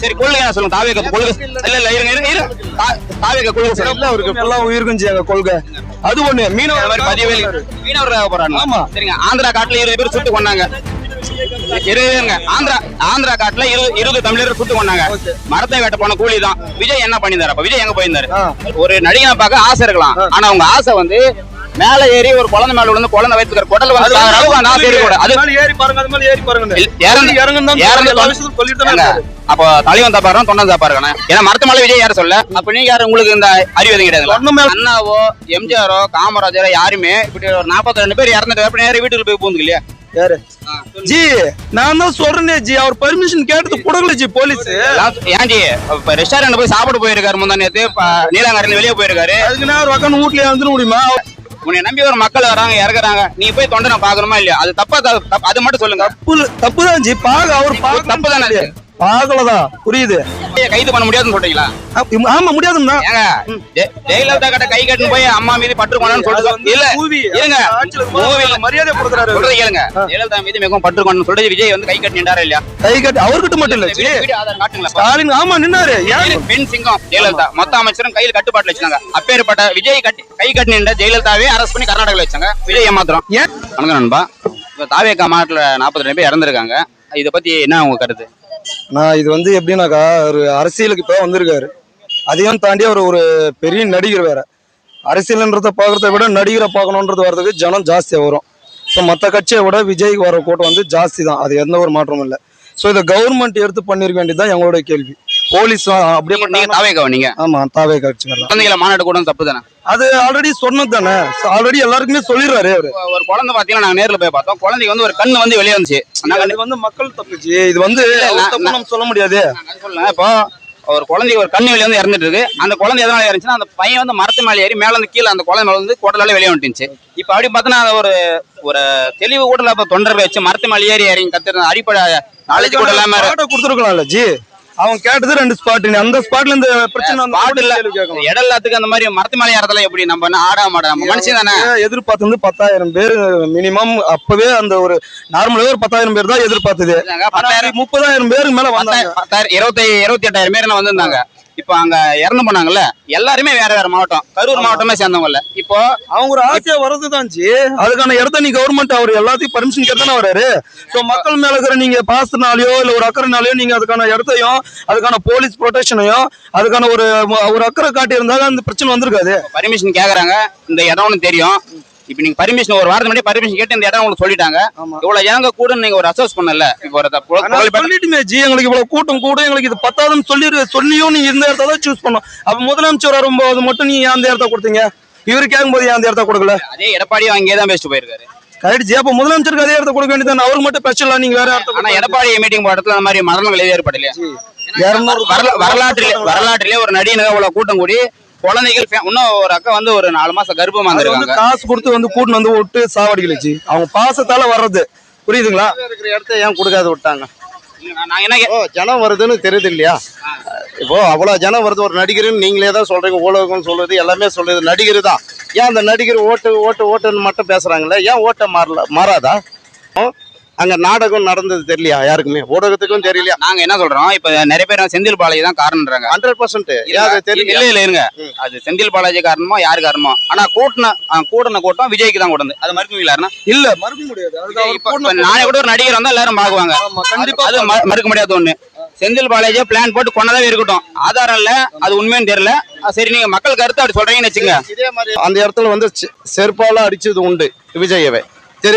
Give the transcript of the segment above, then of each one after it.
சரி கொள்கை என்ன சொல்லுங்க தாவேக கொள்கை இல்ல? இல்ல இருங்க இருங்க தாவேக கொள்கை சொல்லுங்க இருக்கு எல்லாம் உயிருக்கும் எங்க கொள்கை. அது ஒண்ணு மீனவர் மாதிரி பதிவேலி மீனவர் போறாங்க ஆமா. சரிங்க ஆந்திரா காட்டுல இருபது பேர் சுட்டு கொண்டாங்க இருங்க. ஆந்திரா ஆந்திரா காட்டுல இரு- இருபது தமிழர் சுட்டு கொண்டாங்க மரத்தை வெட்ட போன கூலி தான். விஜய் என்ன பண்ணியிருந்தாரு அப்ப? விஜய் எங்க போயிருந்தாரு. ஒரு நடிகனை பார்க்க ஆசை இருக்கலாம். ஆனா உங்க ஆசை வந்து மேல ஏறி ஒரு குழந்தை மேல விழுந்து குழந்தை வயிற்றுக்கிற குடல் வந்து அளவுக்கு ஆசை இருக்கக்கூடாது அது ஏறி பாருங்க அது மேல ஏறி பாருங்க. இறந்து இறங்குன்னு இறந்து சொல்லிட்டு. அப்போ தலைவன் தப்பா இருக்கணும் தொண்டன் தப்பா இருக்கணும் ஏன்னா மரத்து மேல விஜய் யாரும் சொல்ல? அப்ப நீங்க யாரு? உங்களுக்கு இந்த அறிவு கிடையாது அண்ணாவோ எம்ஜிஆரோ காமராஜரோ யாருமே இப்படி ஒரு நாற்பத்தி ரெண்டு பேர் இறந்துட்டு அப்படி நேரம் வீட்டுக்கு போய் பூந்துக்கு இல்லையா யாரு ஜி நான் தான் சொல்றேனே ஜி. அவர் பர்மிஷன் கேட்டது கொடுக்கல ஜி போலீஸ் ஏன் ஜி? ரெஸ்டாரண்ட் போய் சாப்பிட போயிருக்காரு முந்தா நேத்து நீலாங்கரையில வெளியே போயிருக்காரு. அதுக்கு நான் ஒரு உட்காந்து வீட்லயே வந்துட முடியுமா? உன்னை நம்பி ஒரு மக்கள் வராங்க இறக்குறாங்க நீ போய் தொண்டனை பாக்கணுமா இல்லையா? அது தப்பா அது மட்டும் சொல்லுங்க. தப்பு தப்பு தான் அவர் தப்பு தானே பாக்கலதான் புரியுது. கைது பண்ண முடியாதுன்னு சொல்றீங்களா? ஆமா முடியாதுன்னா ஜெயலலிதா கிட்ட கை கட்டுன்னு போய் அம்மா மீது பற்று கொண்டான்னு சொல்லிட்டு இல்ல இருங்க மூவில மரியாதை கொடுக்குறாரு. சொல்றது கேளுங்க. ஜெயலலிதா மீது மிகவும் பற்று கொண்டு விஜய் வந்து கை கட்டி நின்றாரா இல்லையா? கை கட்டி அவர்கிட்ட மட்டும் இல்ல ஸ்டாலின் ஆமா நின்னாரு. பெண் சிங்கம் ஜெயலலிதா. மொத்த அமைச்சரும் கையில் கட்டுப்பாட்டுல வச்சாங்க அப்பேற்பட்ட விஜய் கட்டி கை கட்டி நின்ற ஜெயலலிதாவே அரஸ்ட் பண்ணி கர்நாடகால வச்சாங்க. விஜய் ஏமாத்திரம் ஏன்? வணக்கம் நண்பா. இப்ப தாவேக்கா மாவட்டத்துல நாற்பத்தி ரெண்டு பேர் இறந்திருக்காங்க. இத பத்தி என்ன உங்க கருத்து? நான் இது வந்து எப்படின்னாக்கா ஒரு அரசியலுக்கு இப்போ வந்திருக்காரு. அதையும் தாண்டி அவர் ஒரு பெரிய நடிகர் வேற. அரசியல்ன்றத பார்க்கறத விட நடிகரை பார்க்கணுன்றது வர்றதுக்கு ஜனம் ஜாஸ்தியாக வரும். ஸோ மற்ற கட்சியை விட விஜய்க்கு வர கூட்டம் வந்து ஜாஸ்தி தான் அது எந்த ஒரு மாற்றமும் இல்லை. ஸோ இதை கவர்மெண்ட் எடுத்து பண்ணிருக்க வேண்டியது தான் எங்களோட கேள்வி. போலீஸ் அப்படியே நீங்க தாவேக்காவை நீங்க? ஆமா தாவே குழந்தைகளை மாநாடு கூட தப்பு தானே அது ஆல்ரெடி சொன்னது தானே. ஆல்ரெடி எல்லாருக்குமே சொல்லிடுறாரு அவரு. ஒரு குழந்தை பாத்தீங்கன்னா நாங்க நேர்ல போய் பார்த்தோம். குழந்தைக்கு வந்து ஒரு கண்ணு வந்து வெளியே வந்துச்சு நாங்க வந்து மக்கள் தப்புச்சு. இது வந்து நம்ம சொல்ல முடியாது. சொல்லுங்க இப்போ ஒரு குழந்தைக்கு ஒரு கண்ணு வெளியே வந்து இறந்துட்டு இருக்கு. அந்த குழந்தை எதனால இறந்துச்சுன்னா அந்த பையன் வந்து மரத்து மேலே ஏறி மேல இருந்து கீழே அந்த குழந்தை மேல வந்து குடலால வெளியே வந்துச்சு இப்போ அப்படி பார்த்தோன்னா ஒரு ஒரு தெளிவு கூட இல்ல இப்போ தொண்டர் வச்சு மரத்து மேலே ஏறி இறங்கி கத்துற அடிப்படை நாலேஜ் கூட இல்லாம ஸ்பாட்டை கொடுத்துருக்கலாம்ல ஜி. அவன் கேட்டது ரெண்டு ஸ்பாட் அந்த ஸ்பாட்ல இந்த பிரச்சனை வந்தா ஸ்பாட் இல்ல. இடம் எல்லாத்துக்கு அந்த மாதிரி மரத்து மேலே ஏறதுல எப்படி? நம்ம ஆடா மாட? நம்ம மனுஷன் தானே. எதிர்பார்த்தது பத்தாயிரம் பேர் மினிமம் அப்பவே அந்த ஒரு நார்மலாவே ஒரு பத்தாயிரம் பேர் தான் எதிர்பார்த்தது. பத்தாயிரம் முப்பதாயிரம் பேருக்கு மேல வந்தாங்க. பத்தாயிரம் இருபத்தி இருபத்தி எட்டாயிரம் பேர் என்ன வந்திருந்தாங்க? இப்போ அங்க இறந்து போனாங்கல்ல எல்லாருமே வேற வேற மாவட்டம் கரூர் மாவட்டமே சேர்ந்தவங்க இல்ல இப்போ அவங்க ஒரு ஆசையா வர்றதுதான் ஜி. அதுக்கான இடத்த நீ கவர்மெண்ட் அவர் எல்லாத்தையும் பர்மிஷன் கேட்டு வராரு சோ மக்கள் மேல இருக்கிற நீங்க பாசனாலயோ இல்ல ஒரு அக்கறைனாலயோ நீங்க அதுக்கான இடத்தையும் அதுக்கான போலீஸ் ப்ரொடெக்ஷனையும் அதுக்கான ஒரு ஒரு அக்கறை காட்டி இருந்தாலும் அந்த பிரச்சனை வந்திருக்காது. பர்மிஷன் கேக்குறாங்க இந்த இடம்னு தெரியும். இப்போ நீங்க பர்மிஷன் ஒரு வாரத்துக்கு முன்னாடி பர்மிஷன் கேட்டு இந்த இடம் உங்களுக்கு சொல்லிட்டாங்க. இவ்வளவு ஜனங்க கூட நீங்க ஒரு அசோஸ் பண்ணல. இப்போ சொல்லிட்டுமே ஜி எங்களுக்கு இவ்வளவு கூட்டம் கூட எங்களுக்கு இது பத்தாதுன்னு சொல்லி சொல்லியும் நீ இந்த இடத்த தான் சூஸ் பண்ணோம் அப்ப முதலமைச்சர் வரும்போது மட்டும் நீ ஏன் அந்த இடத்த கொடுத்தீங்க? இவரு கேட்கும்போது ஏன் அந்த இடத்த கொடுக்கல? அதே எடப்பாடியும் அங்கேயே தான் பேசிட்டு போயிருக்காரு. கரெக்ட் ஜி அப்ப முதலமைச்சருக்கு அதே இடத்த கொடுக்க வேண்டியது அவருக்கு மட்டும் ஸ்பெஷலா நீங்க வேற ஆனா எடப்பாடி மீட்டிங் போடுறதுல அந்த மாதிரி மரணங்கள் எதுவும் ஏற்படலையா? வரலாற்றிலே வரலாற்றிலே ஒரு நடிகனுக்கு அவ்வளவு கூட்டம் கூடி குழந்தைகள் இன்னும் ஒரு அக்கா வந்து ஒரு நாலு மாசம் கர்ப்பமா இருந்திருக்காங்க. காசு கொடுத்து வந்து கூட்டின்னு வந்து விட்டு சாவடிக்கல ஜி அவங்க பாசத்தால வர்றது. புரியுதுங்களா? இருக்கிற இடத்த ஏன் கொடுக்காத விட்டாங்க? ஜனம் வருதுன்னு தெரியுது இல்லையா இப்போ அவ்வளவு ஜனம் வருது ஒரு நடிகர்னு நீங்களே தான் சொல்றீங்க ஊடகம் சொல்றது எல்லாமே சொல்றது நடிகர் தான். ஏன் அந்த நடிகர் ஓட்டு ஓட்டு ஓட்டுன்னு மட்டும் பேசுறாங்களே ஏன் ஓட்ட மாறல மாறாதா? ஓ, அங்க நாடகம் நடந்தது தெரியலையா? யாருக்குமே? ஊடகத்துக்கும் தெரியலையா? நாங்க என்ன சொல்றோம்? இப்ப நிறைய பேர் செந்தில் பாலாஜி தான் காரணம்ன்றாங்க ஹண்ட்ரட் பர்சன்ட் தெரியல இல்ல இல்ல இருங்க. அது செந்தில் பாலாஜி காரணமோ யாரு காரணமோ. ஆனா கூட்டின கூட்டின கூட்டம் விஜய்க்கு தான் கூட்டது அது மறுக்குவீங்களா இல்ல மறுக்க முடியாது. நானே கூட ஒரு நடிகர் வந்தா எல்லாரும் பாக்குவாங்க கண்டிப்பா அது மறுக்க முடியாத ஒண்ணு. செந்தில் பாலாஜியா பிளான் போட்டு கொண்டதாவே இருக்கட்டும். ஆதாரம் இல்ல அது உண்மைன்னு தெரியல. சரி நீங்க மக்கள் கருத்து அப்படி சொல்றீங்கன்னு வச்சுங்க இதே மாதிரி அந்த இடத்துல வந்து செருப்பால அடிச்சது உண்டு விஜயவை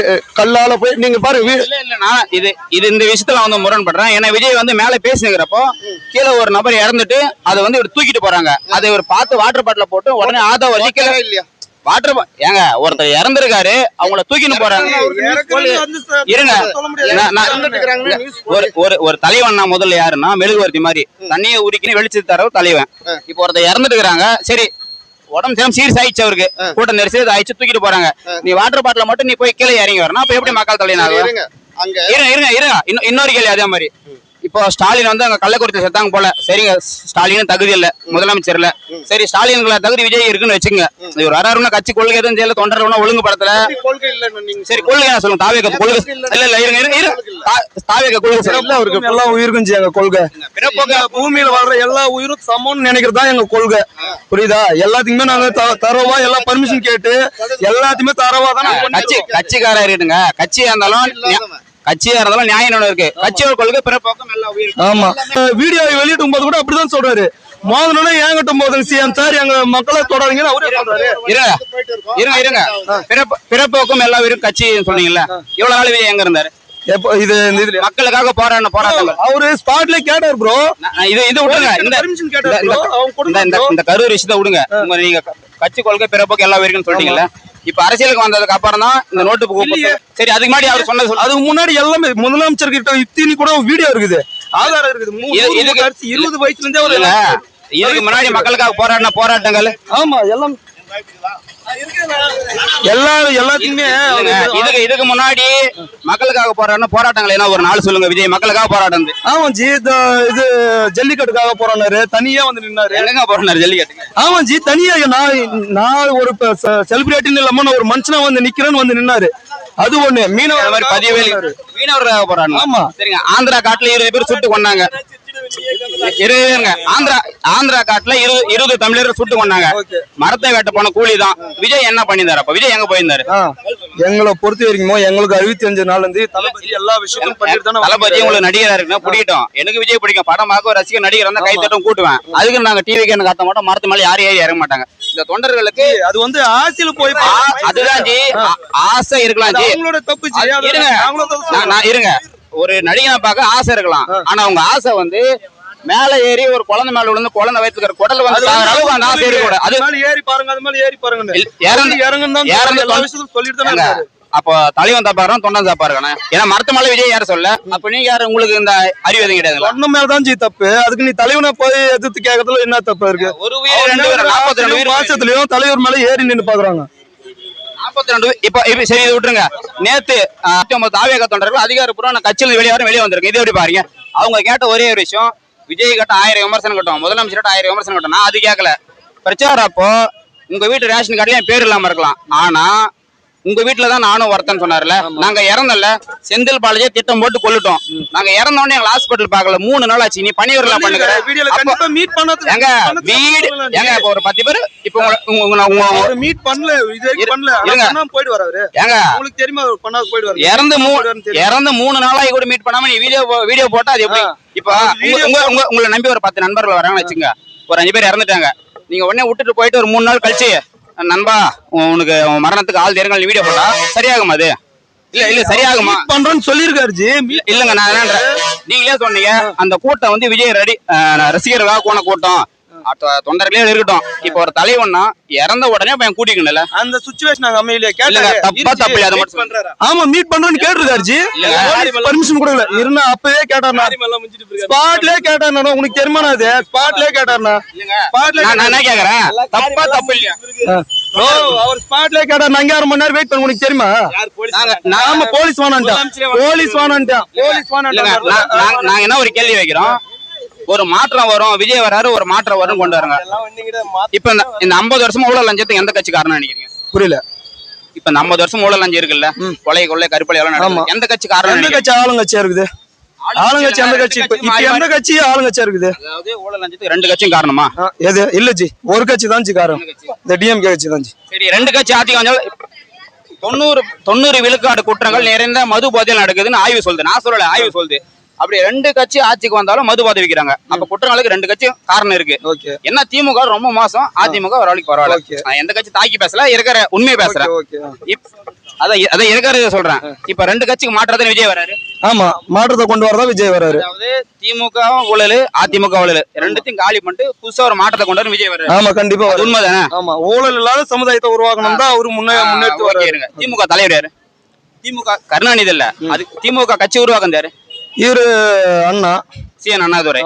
அஹ், கல்லால போய் நீங்க பாருங்க வீ- இல்ல இல்ல நான் இது இது இந்த விஷயத்துல வந்து முரண்படுறேன். ஏன்னா விஜய் வந்து மேல பேசினுக்கிறப்போ கீழே ஒரு நபர் இறந்துட்டு அதை வந்து இவர் தூக்கிட்டு போறாங்க. அதை இவர் பார்த்து வாட்டர் பாட்டில போட்டு உடனே ஆதா வச்சு கீழே இல்லையா? வாட்டர் ஏங்க ஒருத்தர் இறந்திருக்காரு அவங்கள தூக்கிட்டு போறாங்க. இருங்க. ஒரு ஒரு ஒரு தலைவன் நான் முதல்ல யாருன்னா மெழுகுவர்த்தி மாதிரி. தண்ணியை உருக்கினு வெளிச்சத்து தர தலைவன். இப்போ ஒருத்தர் இறந்துட்டு இருக்காங்க சரி உடம்பு சரியாம சீரியஸ் ஆயிடுச்சு அவருக்கு. கூட்ட நெரிசல் ஆயிடுச்சு தூக்கிட்டு போறாங்க. நீ வாட்டர் பாட்டில மட்டும் நீ போய் கீழே இறங்கி வரணும். அப்ப எப்படி மக்கள் ஆகும் இருங்க. இருங்க இருங்க இருங்க. இன்னொ- இன்னொரு கேள்வி அதே மாதிரி. இப்போ ஸ்டாலின் வந்து அங்க கள்ளக்குறிச்சி செத்தாங்க போல. சரிங்க ஸ்டாலின் தகுதி இல்ல முதலமைச்சர் இல்ல. சரி ஸ்டாலின்கள தகுதி விஜய் இருக்குன்னு வச்சுங்க இவர் வராருன்னா கட்சி கொள்கை எதுவும் செய்யல தொண்டர் இல்லைன்னு நீங்க சரி கொள்கை என்ன சொல்லுங்க தாவேக கொள்கை இல்ல இல்ல இருங்க இருங்க தாவேக கொள்கை அவருக்கு எல்லா உயிருக்கும் எங்க கொள்கை. பூமியில வாழ்ற எல்லா உயிரும் சமம்னு நினைக்கிறது எங்க கொள்கை. புரியுதா? எல்லாத்துக்குமே நாங்க தரவா எல்லாம் பர்மிஷன் கேட்டு எல்லாத்தையுமே தரவா தான் கட்சி. கட்சிக்காரா இருக்கட்டுங்க கட்சியா இருந்தாலும் நியா- கட்சியா இருந்தாலும் நியாயம் இருக்கு கட்சியோட கொள்கை பிறப்போக்கம் எல்லாம் ஆமா. வீடியோ வெளியிட்டும் போது கூட அப்படிதான் சொல்றாரு. மோதனா ஏங்கட்டும் போதுங்க சிஎம் சார் எங்க மக்களை தொடருங்கன்னு அவரே சொல்றாரு. இருங்க. இருங்க இருங்க. பிறப்பு பிறப்போக்கும் எல்லா உயிரும் கட்சின்னு சொன்னீங்கல்ல. இவ்வளவு நாள் எங்க இருந்தாரு? எப்போ இது மக்களுக்காக போராடின போராட்டங்கள். அவரு ஸ்பாட்ல கேட்டார் ப்ரோ இது இது விட்டுருங்க இந்த பர்மிஷன் இந்த- கரூர் விஷயத்தை விடுங்க. நீங்க கட்சி கொள்கை பிறப்போக்கு எல்லா உயிருக்குன்னு சொல்லிட்டீங்கல்ல. இப்ப அரசியலுக்கு வந்ததுக்கு அப்புறம் தான் இந்த நோட்டு புக்கு. சரி அதுக்கு முன்னாடி அவர் சொன்னது. அதுக்கு முன்னாடி எல்லாமே முதலமைச்சர் கிட்ட இத்தினி கூட வீடியோ இருக்குது. ஆதாரம் இருக்குது. இருபது வயசுல இருந்தே இல்ல, இதுக்கு முன்னாடி மக்களுக்காக போராடின போராட்டங்கள். ஆமா எல்லாம் எல்லா எல்லாத்தையுமே இல்லைங்க, இதுக்கு இதுக்கு முன்னாடி மக்களுக்காக போராடின போராட்டங்கள் என்ன? ஒரு நாள் சொல்லுங்க விஜய் மக்களுக்காக போராட்டம் ஆமா ஜி இது ஜல்லிக்கட்டுக்காக போறாரு தனியா வந்து நின்னாரு. எங்க போறாரு ஜல்லிக்கட்டுக்கு ஆமா ஜி தனியா நான் நான் ஒரு செலிபிரிட்டின்னு இல்லாம ஒரு மனுஷனா வந்து நிக்கிறேன்னு வந்து நின்னாரு. அது ஒண்ணு மீனவர் மாதிரி பதிவேலு மீனவருக்காக போராடணும் ஆமா. சரிங்க. ஆந்திரா காட்டுல இருபது பேர் சுட்டு கொண்டாங்க இருங்க ஆந்திரா ஆந்திரா காட்டுல இரு இருபது தமிழர் சுட்டு கொண்டாங்க. மரத்தை வெட்ட போன கூலி தான். விஜய் என்ன பண்ணியிருந்தாரு அப்ப? விஜய் எங்க போயிருந்தாரு? எங்களை பொறுத்த வரைக்கும் எங்களுக்கு அறுபத்தி அஞ்சு நாள்ல இருந்து தளபதி எல்லா தானே தளபதி உங்களுக்கு நடிகரா இருக்குன்னா பிடிக்கட்டும். எனக்கு விஜய் பிடிக்கும். படம் பார்க்க ரசிகர் நடிகர் இருந்தா கை தட்டும் கூட்டுவேன். அதுக்கு நாங்க டிவிக்கு என்ன காட்ட மாட்டோம்? மரத்து மேல யாரும் ஏறி இறங்க மாட்டாங்க. இந்த தொண்டர்களுக்கு அது வந்து ஆசையில போய் அதுதான் ஜி. ஆசை இருக்கலாம் ஜி. அவங்களோட தப்பு இருங்க. இருங்க. ஒரு நடிகனை பார்க்க ஆசை இருக்கலாம். ஆனா உங்க ஆசை வந்து மேல ஏறி ஒரு குழந்தை மேல விழுந்து குழந்தை வயிற்றுக்கிற குடல் வந்து அளவுக்கு அந்த ஆசை இருக்கக்கூடாது. அது அது மேல ஏறி பாருங்க அது மேல ஏறி பாருங்க. இறந்து- இறங்குன்னு தான் சொல்லிட்டு தானே அப்போ தலைவன் இருக்கான் தொண்டன் இருக்கானே ஏன்னா மரத்து மேல விஜய் யாரும் சொல்ல அப்ப நீங்க யாரு? உங்களுக்கு இந்த அறிவு எதுவும் கிடையாதுல்ல ஒண்ணு மேலதான் ஜி தப்பு. அதுக்கு நீ தலைவனை போய் எதிர்த்து கேட்கறதுல என்ன தப்பு இருக்கு? ஒரு நாற்பத்தி ரெண்டு உயிர் பாசத்துலயும் தலைவர் மேல ஏறி நின்னு பாக்குறாங்க. நாற்பத்தி ரெண்டு இப்போ இப்போ சரி இதை விட்டுருங்க. நேத்து தாவேக தொண்டர்கள் அதிகாரப்பூர்வம் கட்சியில் வெளியே வரும் வெளியே வந்திருக்கு இது எப்படி பாருங்க? அவங்க கேட்ட ஒரே ஒரு விஷயம். விஜய் கிட்ட ஆயிரம் விமர்சனம் கட்டும் முதலமைச்சர்கிட்ட ஆயிரம் விமர்சனம் கட்டும் நான் அது கேட்கல. பிரச்சாரம் அப்போ உங்க வீட்டு ரேஷன் என் பேர் இல்லாம இருக்கலாம். ஆனா உங்க வீட்டுல தான் நானும் ஒருத்தன் சொன்னார்ல. நாங்க இறந்தல செந்தில் பாலாஜியை திட்டம் போட்டு கொல்லுட்டோம். நாங்க இறந்த உடனே எங்களை ஹாஸ்பிட்டல் பார்க்கல. மூணு நாள் ஆச்சு. நீ பணிவரலாம் பண்ணுங்க. எங்க வீடு எங்க இப்போ ஒரு பத்து பேர் இப்போ உங்க- உங்க- உங்க- உங்க- அவர் மீட் பண்ணல இது பண்ணல. இருங்க. போயிட்டு வராரு. ஏங்க. உங்களுக்கு தெரியுமா பண்ணாத போயிட்டு வராரு? இறந்து மூணு. இறந்து மூணு நாளாகி கூட மீட் பண்ணாம நீ வீடியோ வீடியோ போட்டா அது எப்படி. இப்போ உங்க உங்க உங்க உங்களை நம்பி ஒரு பத்து நண்பர்கள் வராங்கன்னு வச்சுங்க. ஒரு அஞ்சு பேர் இறந்துட்டாங்க. நீங்க உடனே விட்டுட்டு போயிட்டு ஒரு மூணு நாள் கழிச்சு நண்பா உனக்கு உன் மரணத்துக்கு ஆள் தெரியுங்க வீடியோ போட்டா சரியாகுமா அது? இல்ல இல்ல சரியாகுமா? பண்றோம்னு சொல்லியிருக்காரு ஜி. இல்ல- இல்லங்க நான் என்னன்றேன். நீங்களே சொன்னீங்க அந்த கூட்டம் வந்து விஜய் ரெடி ரசிகர்களாக போன கூட்டம். தொண்டர்களே இருக்கட்டும். இப்போ ஒரு தலைவன்னா இறந்த உடனே பையன் கூட்டிக்கணும்ல அந்த சுச்சுவேஷன் நாங்க அமையலையே கேட்டாங்க தப்பா தப்பு இல்ல, அதை மட்டும். ஆமா மீட் பண்றோம்னு கேட்டிருக்காரு ஜி. இல்லங்க. பர்மிஷன் கொடுக்கல. இருந்தா அப்பவே கேட்டாருண்ணா. ஸ்பாட்லயே கேட்டாருண்ணா உனக்கு தெரியுமா அது ஸ்பாட்லயே கேட்டாருண்ணா. இல்லங்க. ஸ்பாட்ல நான் நான் என்ன கேக்குறேன்? தப்பா தப்பு இல்லையா? அவர் ஸ்பாட்லயே கேட்டாரு அங்க அரை மணி நேரம் வெயிட் பண்ண உனக்கு தெரியுமா? நாம போலீஸ் போலீஸ் வானான்ட்டான் போலீஸ் நான்- நாங்க என்ன ஒரு கேள்வி வைக்கிறோம்? ஒரு மாற்றம் வரும் விஜய் வராரு ஒரு மாற்றம் வரும் கொண்டு வராங்க. இப்ப இந்த 50 வருஷமா ஊழல் லஞ்சத்துக்கு எந்த கட்சி காரணம் நினைக்கிறீங்க? புரியல. இப்ப இந்த 50 வருஷம் ஊழல் லஞ்சம் இருக்குல்ல? கொலை கொள்ளை கருப்பலை எல்லாம் எந்த கட்சி காரணம் எந்த? கட்சி ஆளுங்கட்சியா இருக்குது? ஆளுங்கட்சி எந்த கட்சி? எந்த கட்சி ஆளுங்கட்சியா இருக்குது? அதாவது ஊழல் லஞ்சத்துக்கு ரெண்டு கட்சியும் காரணமா? எது? இல்ல ஜி. ஒரு கட்சி தான் ஜி காரம் இந்த டிஎம்கே கட்சி தான் ஜி. சரி ரெண்டு கட்சி ஆட்சிக்கு வந்தாலும் தொண்ணூறு தொண்ணூறு விழுக்காடு குற்றங்கள் நிறைந்த மது போதையில் நடக்குதுன்னு ஆய்வு சொல்லுது. நான் சொல்லல ஆய்வு சொல்லுது. அப்படி ரெண்டு கட்சி ஆட்சிக்கு வந்தாலும் மது போதை விற்கிறாங்க அப்ப குற்றங்களுக்கு ரெண்டு கட்சி காரணம் இருக்கு. என்ன திமுக ரொம்ப மோசம். அதிமுக ஒரு ஆளுக்கு பரவாயில்ல. நான் எந்த கட்சி தாக்கி பேசல இருக்கிற உண்மையை பேசுறேன். ஓகே இப்- அத அத இருக்கிறத சொல்றேன். இப்ப ரெண்டு கட்சிக்கு மாற்றத்தை விஜய் வராரு. ஆமா மாற்றத்தை கொண்டு வரதா விஜய் வராரு. அதாவது திமுக ஊழல் அதிமுக ஊழல். ரெண்டுத்தையும் காலி பண்ணிட்டு புதுசா ஒரு மாற்றத்தை கொண்டு வர விஜய் வராரு. ஆமா கண்டிப்பா உண்மைதானே? ஆமா ஊழல் இல்லாத சமுதாயத்தை உருவாக்கணும் தான் அவரு முன்னே முன்னெடுத்து ஓகே வராரு இருங்க. திமுக தலைவர் யாரு? திமுக. கருணாநிதி இல்ல. அது திமுக கட்சி உருவாக்குந்தாரு இவரு அண்ணா. C N Annadurai.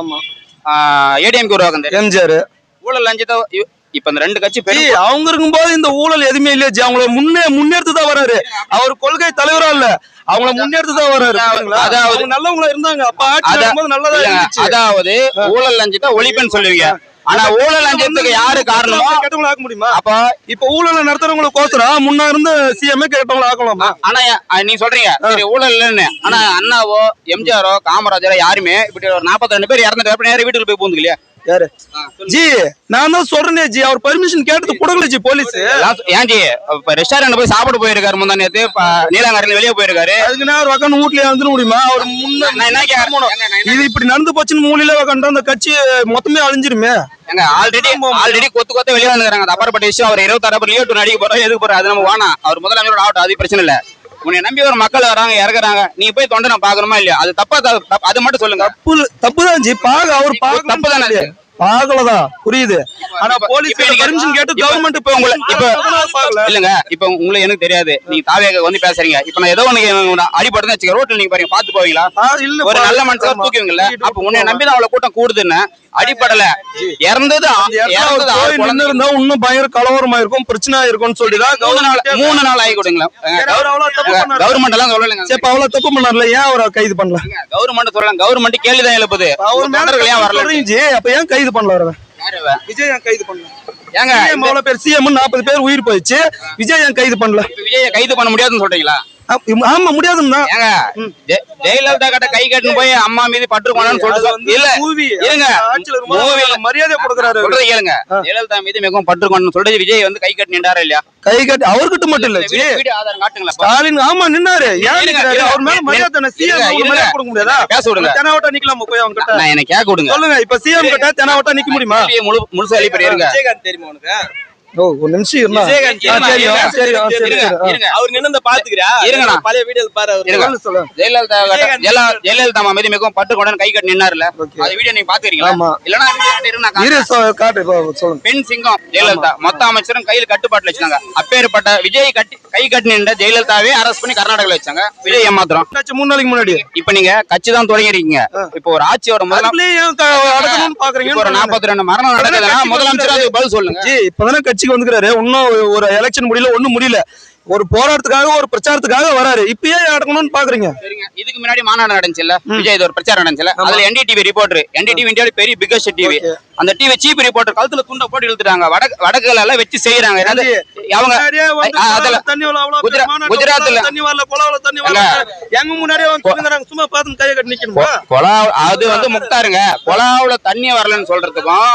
ஏடிஎம்கே உருவாக்குந்தாரு எம்ஜிஆர். ஊழல் லஞ்சத்தை இப்ப இந்த ரெண்டு கட்சி ஜி, பெரும் அவங்க இருக்கும்போது இந்த ஊழல் எதுவுமே இல்லையா ஜி. அவங்கள முன்னே முன்னெடுத்து தான் வராரு. அவர் கொள்கை தலைவரா இல்ல. அவங்கள முன்னெடுத்து தான் வராரு? அதாவது- நல்லவங்களா இருந்தாங்க. அப்ப ஆட்சி நல்லதா அதாவது ஊழல் லஞ்சத்தை ஒழிப்புன்னு சொல்லுவீங்க. ஆனா ஊழல் லஞ்சத்துக்கு யாரு காரணமோ? கெட்டவங்கள ஆக்க முடியுமா? அப்ப இப்ப ஊழல நடத்துறவங்களுக்கோசரம் முன்ன இருந்த சிஎம்ஏ கெட்டவங்கள ஆக்கலாமா? ஆனா நீ சொல்றீங்க. ஊழல் இல்லைன்னு. ஆனா அண்ணாவோ எம்ஜிஆரோ காமராஜரோ யாருமே இப்படி ஒரு 42 பேர் இறந்துட்டு நேரம் வீட்டுக்கு போய் பூந்துக்கு இல்லையா யாரு? ஜி நான் தான் சொல்றேனே ஜி. அவர் பர்மிஷன் கேட்டது கொடுக்கல ஜி போலீஸ் ஏன் ஜி? ரெஸ்டாரண்ட் போய் சாப்பிட போயிருக்காரு முந்தா நேத்து. நீலாங்கரையில வெளியே போயிருக்காரு. அதுக்கு நான் உட்காந்து வீட்லயே வந்துட முடியுமா? அவர் முன்ன என்ன என்ன- இது இப்படி நடந்து போச்சுன்னு மூலையில உட்காந்து அந்த கட்சி மொத்தமே அழிஞ்சிருமே. ஆல்ரெடி ஆல்ரெடி கொத்து கொத்த வெளியே வந்துருக்காங்க. விஷயம் அவர் இருபத்தாறு லீவ் டூ நடிக்க போறோம் எதுக்கு அது நம்ம வேணாம் அவர் முதலமைச்சர் ஆகட்டும் அது பிரச்சனை இல்ல. உன்னை நம்பி ஒரு மக்கள் வராங்க இறக்குறாங்க. நீ போய் தொண்டை நான் பாக்கணுமா இல்லையா? அது தப்பா தப்பு- அது மட்டும் சொல்லுங்க. தப்பு தப்புதான் ஜி. பாக்க அவர் தப்பு தானே பாக்கலதான் புரியுது. ஆனா போலீஸ் பர்மிஷன் கேட்டு கவர்மெண்ட் இப்ப உங்களை இப்ப இல்லங்க இப்ப உங்களுக்கு எனக்கு தெரியாது. நீங்க தாவேக வந்து பேசுறீங்க. இப்ப நான் ஏதோ ஒண்ணு அடிபட்டு வச்சுக்க ரோட்ல நீங்க பாருங்க பாத்து போவீங்களா? இல்ல ஒரு நல்ல மனுஷன் தூக்குவீங்கல்ல? அப்ப உன்னை நம்பி தான் அவ்வளவு கூட்டம் கூடுதுன்னு அடிப்படல. இறந்தது. இருந்தா இன்னும் பயங்கர கலவரமா இருக்கும் பிரச்சனை இருக்கும்னு சொல்லிதான் மூணு நாள் ஆகி கொடுங்களா கவர்மெண்ட் எல்லாம் சொல்லலைங்க. சரி அவ்வளவு தப்பு பண்ணார்ல ஏன் அவரை கைது பண்ணல? கவர்மெண்ட் சொல்லலாம் கவர்மெண்ட் கேள்விதான் எழுப்புது. ஏன் வரல? அப்ப ஏன் கைது பண்ணல இவ? விஜய் கைது பண்ணல? ஏங்க பேர் சிஎம் நாற்பது பேர் உயிர் போயிடுச்சு. விஜய் கைது பண்ணல? இப்ப விஜய கைது பண்ண முடியாதுன்னு சொல்றீங்களா? ஆமா முடியாதுன்னா ஜெ- ஜெயலலிதா கிட்ட கை கட்டுன்னு போய் அம்மா மீது பற்று கொண்டான்னு சொல்லிட்டு இல்ல. மூவி இருங்க மூவில மரியாதை கொடுக்குறாரு. சொல்றது கேளுங்க. ஜெயலலிதா மீது மிகவும் பற்று கொண்டு சொல்றது விஜய் வந்து கை கட்டி நின்றாரா இல்லையா? கை கட்டி அவர்கிட்ட மட்டும் இல்ல வீடியோ வீடியோ ஆதாரம் காட்டுங்களா ஸ்டாலின் ஆமா நின்னாரு. ஏன். அவர் மேல மரியாதை தானே சிஎம். மரியாதை கொடுக்க முடியாதா? பேச விடுங்க. தெனாவட்டா நிக்கலாமா போய் அவங்க கிட்ட நான் எனக்கு கேட்க விடுங்க சொல்லுங்க இப்ப சிஎம் கிட்ட தெனாவட்டா நிக்க முடியுமா? முழுசா எழுப்பி இருங்க. தெரியுமா உனக்கு? ஓ ஒரு நிமிஷம் இருந்தா. அவர் நின்னு. பழைய வீடியோ பாரு. ஜெயலலிதா ஜெயலலிதா மீது மிகவும் பற்று கொண்டு கை கட்டி நின்னாருல Okay. அது வீடியோ நீங்க பாத்துக்கிறீங்களா? ஆமா. இல்லனா காட்டு சொல்லுங்க. பெண் சிங்கம் ஜெயலலிதா. மொத்த அமைச்சரும் கையில் கட்டுப்பாட்டுல வச்சாங்க அப்பேற்பட்ட விஜய் கட்டி கை கட்டி நின்ற ஜெயலலிதாவே அரெஸ்ட் பண்ணி கர்நாடகால வச்சாங்க. விஜய் ஏமாத்திரம் மூணு நாளைக்கு முன்னாடி. இப்ப நீங்க கட்சி தான் தொடங்கிருக்கீங்க. இப்போ ஒரு ஆட்சியோட அடக்கணும்னு பாக்குறீங்க இப்போ ஒரு நாற்பத்தி ரெண்டு மரணம் நடக்குதுன்னா முதலமைச்சர் அதுக்கு பதில் சொல்லுங்க. இப்பதானே கட்சிக்கு வந்துக்கிறாரு. இன்னும் ஒரு எலெக்ஷன் முடியல ஒண்ணும் முடியல. ஒரு போராட்டத்துக்காக ஒரு பிரச்சாரத்துக்காக வராரு. இப்பயே அடக்கணும்னு பாக்குறீங்க. இதுக்கு முன்னாடி மாநாடு நடந்துச்சுல்ல? விஜய் இது ஒரு பிரச்சாரம் நடந்துச்சுல அதுல என்டிடிவி ரிப்போர்ட்டர் என்டிடிவி இந்தியாவில பெரிய பிகஸ்ட் டிவி. அந்த டிவி சீப் ரிப்போர்ட்டர் கழுத்துல துண்டை போட்டு இழுத்துட்டாங்க. வடக்கு வடக்குல எல்லாம் வச்சு செய்யறாங்க அவங்க அதுல குஜராத்ல- எங்க முன்னாடியே சும்மா பார்த்து கையை கட்டி நிக்கணுமா? அது வந்து முக்தாருங்க. கொலாவுல தண்ணி வரலன்னு சொல்றதுக்கும்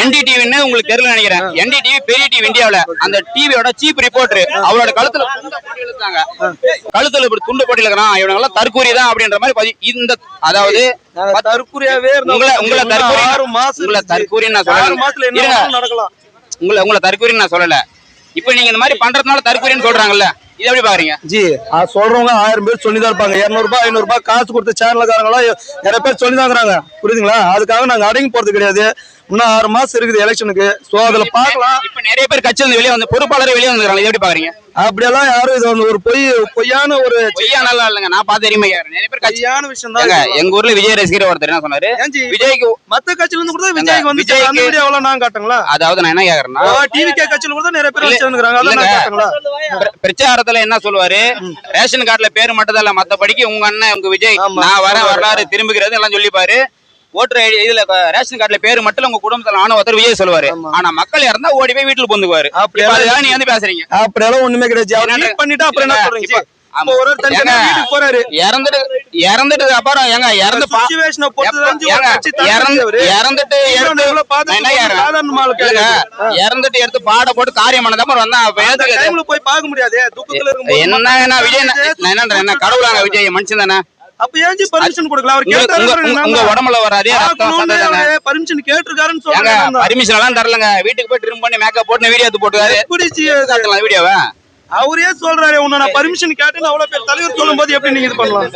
என்டிடிவின்னு உங்களுக்கு தெரியல நினைக்கிறேன். என்டிடிவி பெரிய டிவி இந்தியாவுல. அந்த டிவியோட சீப் ரிப்போர்ட்டர் அவரோட கழுத்துல இழுத்தாங்க. கழுத்துல இப்படி துண்டு போட்டு இழுக்கிறான். இவங்க எல்லாம் தற்கூரி தான் அப்படின்ற மாதிரி இந்த அதாவது இருந்தோம். உங்களை உங்களை தற்கூரி ஆறு மாசம் உங்களை. தற்கூரின்னு நான் வேணாலும் நடக்கலாம். உங்களை உங்களை தற்கூரின்னு நான் சொல்லல. இப்போ நீங்க இந்த மாதிரி பண்றதுனால தற்கூரின்னு சொல்றாங்கல்ல. இதை எப்படி பாக்குறீங்க? ஜி சொல்றவங்க ஆயிரம் பேர் சொல்லிதான் இருப்பாங்க. இருநூறு ரூபாய் காசு கொடுத்த சேனலுக்காரங்களா நிறைய பேர் சொல்லிதான் இருக்கிறாங்க. புரியுதுங்களா? அதுக்காக நாங்க அடங்கி போறது கிடையாது. இன்னும் ஆறு மாசம் இருக்குது எலெக்ஷனுக்கு. சோ அதுல பாக்கலாம் இப்ப நிறைய பேர் கட்சி வந்து வெளியே வந்து பொறுப்பாளர் வெளியே வந்துருக்காங்க எப்படி பாக்குறீங்க? அப்படியெல்லாம் யாரும் இது வந்து ஒரு பொய் பொய்யான ஒரு பொய்யா நல்லா இல்லைங்க. நான் பார்த்து தெரியுமா நிறைய பேர் கட்சி பொய்யான விஷயம் தான் எங்க ஊர்ல விஜய் ரசிகர் ஒருத்தர் என்ன சொன்னாரு? விஜய்க்கு மத்த கட்சியில இருந்து கூட விஜய்க்கு வந்து அந்த வீடியோ எவ்வளவு நான் காட்டுங்களா? அதாவது நான் என்ன கேக்குறேன்னா டிவிகே கட்சியில கூட நிறைய பேர் வச்சிருக்காங்க நான். காட்டுங்களா? பிர- பிரச்சாரத்துல என்ன சொல்லுவாரு? ரேஷன் கார்டுல பேர் மட்டும் இல்ல மத்தபடிக்கு உங்க அண்ணன் உங்க விஜய். நான் வரேன் வரலாறு திரும்புகிறது எல்லாம் சொல்லிப்பாரு. ஓட்டர் ஐடி இதுல ரேஷன் கார்டுல பேர் மட்டும் உங்க குடும்பத்துல ஆன ஒருத்தர் விஜய் சொல்லுவாரு. ஆனா மக்கள் இறந்தா ஓடி போய் வீட்டுல பொந்துக்குவாரு. அப்படி அதுதான் நீ வந்து பேசுறீங்க. அப்படியெல்லாம் ஒண்ணுமே கிடையாது. பண்ணிட்டு அப்புறம் என்ன சொல்றீங்க? இறந்துட்டு இறந்துட்டு அப்புறம் ஏங்க இறந்து. இறந்துட்டு இறந்துட்டு எடுத்து பாட போட்டு காரியம் பண்ணது அப்புறம் வந்தா அப்ப அந்த எதுக்கு இது? டைம்ல போய் பார்க்க முடியாது? என்ன விஜய் என்ன கடவுளாங்க விஜய் மனுஷன் தானே? அப்ப ஏன் பர்மிஷன் கொடுக்கல? அவர் உங்க- உங்க- கேட்டாரு உடம்புல வர அதே ரத்தம் சதை தானே பர்மிஷன் கேட்டிருக்காருன்னு சொல்றாங்க பர்மிஷன் எல்லாம் தரலங்க. வீட்டுக்கு போய் ட்ரிம் பண்ணி மேக்கப் போட்டு வீடியோ எடுத்து போட்டுக்காரு. எப்படி வீடியோவை அவரே சொல்றாரு உன்னை நான் பர்மிஷன் கேட்டேன்னு அவ்வளவு பேர் தலைவர் சொல்லும் போது எப்படி நீங்க இது பண்ணலாம்?